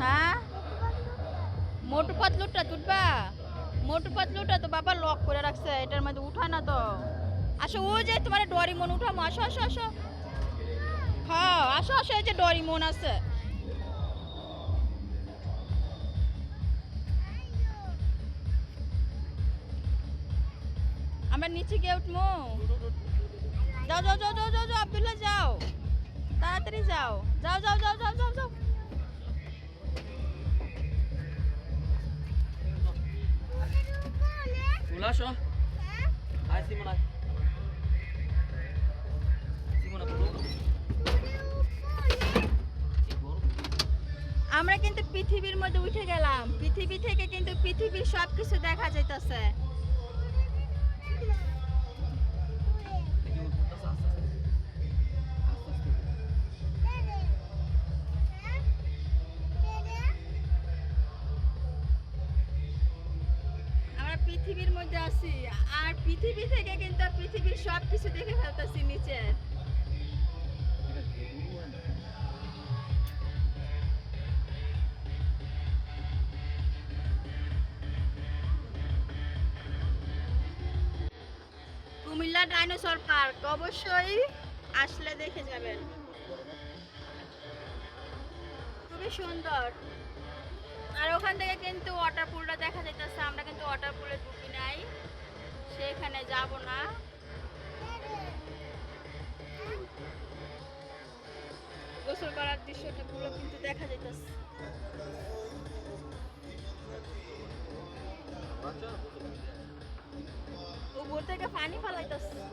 হ্যাঁ? মোটু পাতলুটা তুলবা মোটু পাতলুটা তো বাবা লক করে রাখছে, এটার মধ্যে উঠায় না তো। আসো, ও যে তোমার ডরিমন উঠামো, আসো আসো আসো। হ্যাঁ আসো আসো, এই যে ডরিমন আছে। আমরা নিচে গিয়ে উঠবো যাও যাও যাও যাও যাও যাও যাও। তাড়াতাড়ি যাও। যাও যাও যাও যাও যাও। আমরা কিন্তু পৃথিবীর মধ্যে উঠে গেলাম। পৃথিবী থেকে কিন্তু পৃথিবীর সবকিছু দেখা যাইতেছে। পৃথিবীর মধ্যে আছি, আর পৃথিবী থেকে কিন্তু পৃথিবীর সব কিছু দেখে ফেলতেছি নিচের কুমিল্লা ডাইনোসর পার্ক, অবশ্যই আসলে দেখে যাবেন। খুবই সুন্দর। আর ওখান থেকে কিন্তু ওয়াটার পুলটা দেখা যাইতেছে, আমরা কিন্তু গোসল করার দৃশ্যটা পুরো কিন্তু দেখা যাইতেছে। উপর থেকে পানি ফালাইতেছে।